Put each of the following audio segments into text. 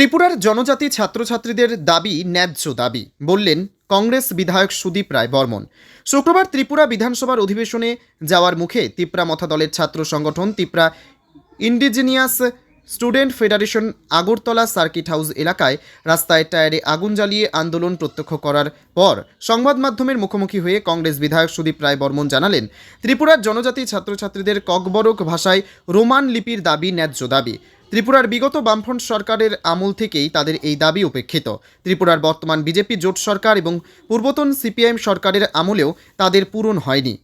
ত্রিপুরার জনজাতি ছাত্রছাত্রীদের দাবি ন্যায্য দাবি, বললেন কংগ্রেস বিধায়ক সুদীপ রায় বর্মন। শুক্রবার ত্রিপুরা বিধানসভার অধিবেশনে যাওয়ার মুখে তিপ্রা মথা দলের ছাত্র সংগঠন Tipra indigenous student federation Agartala circuit house এলাকায় রাস্তায় টায়ারে আগুন জ্বালিয়ে আন্দোলন প্রত্যক্ষ করার পর সংবাদ মাধ্যমের মুখোমুখি হয়ে কংগ্রেস বিধায়ক সুদীপ রায় বর্মন জানালেন, ত্রিপুরার জনজাতি ছাত্রছাত্রীদের ককবরক ভাষায় রোমান লিপির দাবি ন্যায্য দাবি। ত্রিপুরার বিগত বামফ্রন্ট সরকারের আমল থেকেই তাদের এই দাবি উপেক্ষিত ত্রিপুরার বর্তমান বিজেপি জোট সরকার এবং পূর্বতন সিপিআইএম সরকারের আমলেও তাদের পূরণ হয়নি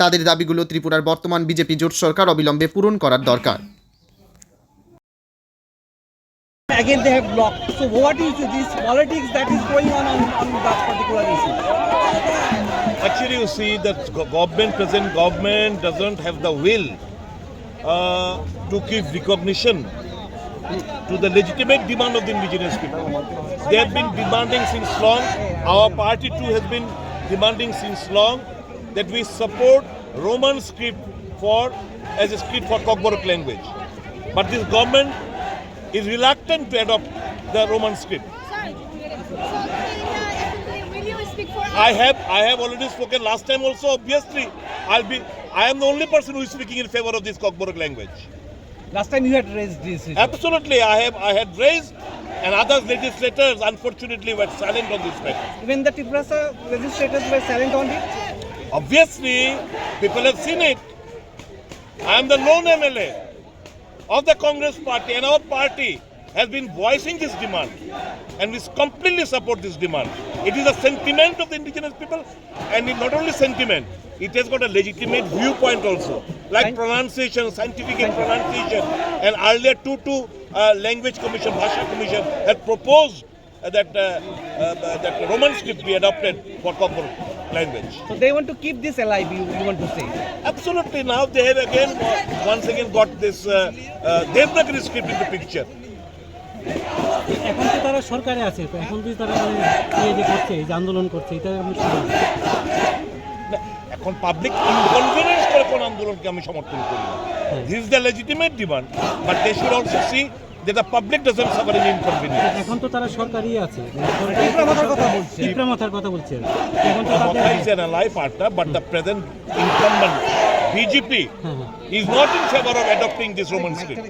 তাদের দাবিগুলো ত্রিপুরার বর্তমান বিজেপি জোট সরকার অবিলম্বে পূরণ করার দরকার again they have blocked. So what is this politics that is going on on, on that particular issue? Actually, you see that government, present government doesn't have the will uh, to give recognition to the legitimate demand of the indigenous people. They have been demanding since long. Our party too has been demanding since long that we support Roman script for as a script for Kokborok language. But this government is reluctant to adopt the Roman script. Sorry. So, uh, will you speak for I have I have already spoken last time also. Obviously, I'll be I am the only person who is speaking in favor of this Kokborok language. Last time you had raised this issue. Absolutely, I have I had raised, and other legislators unfortunately were silent on this matter. Even the Tiprasa legislators were silent on it. Obviously, people have seen it. I am the lone MLA of the Congress party, and our party has been voicing this demand, and we completely support this demand. It is a sentiment of the indigenous people, and not only sentiment, it has got a legitimate viewpoint also, like pronunciation, scientific pronunciation, and earlier two two uh, language commission, Bhasha commission, had proposed uh, that uh, uh, that Roman script be adopted for Kokborok language. So they want to keep this alive, you, you want to say. Absolutely. Now they have again once again got this uh, uh, Devnagari script into picture. এখন তো তারা সরকারে আছে তো এখন যদি তারা মানে এই যে করছে এই যে আন্দোলন করছে এটা আমি এখন পাবলিক ইনকনভিনিয়েন্স করে কোন আন্দোলনকে আমি সমর্থন করি না this is the legitimate demand but they should also see যে the public doesn't suffer any inconvenience এখন তো তারা সরকারই আছে কথা বলছে। কথা বলছেন এখন তো BJP হ্যাঁ, হ্যাঁ। is not in favor of adopting this Roman script.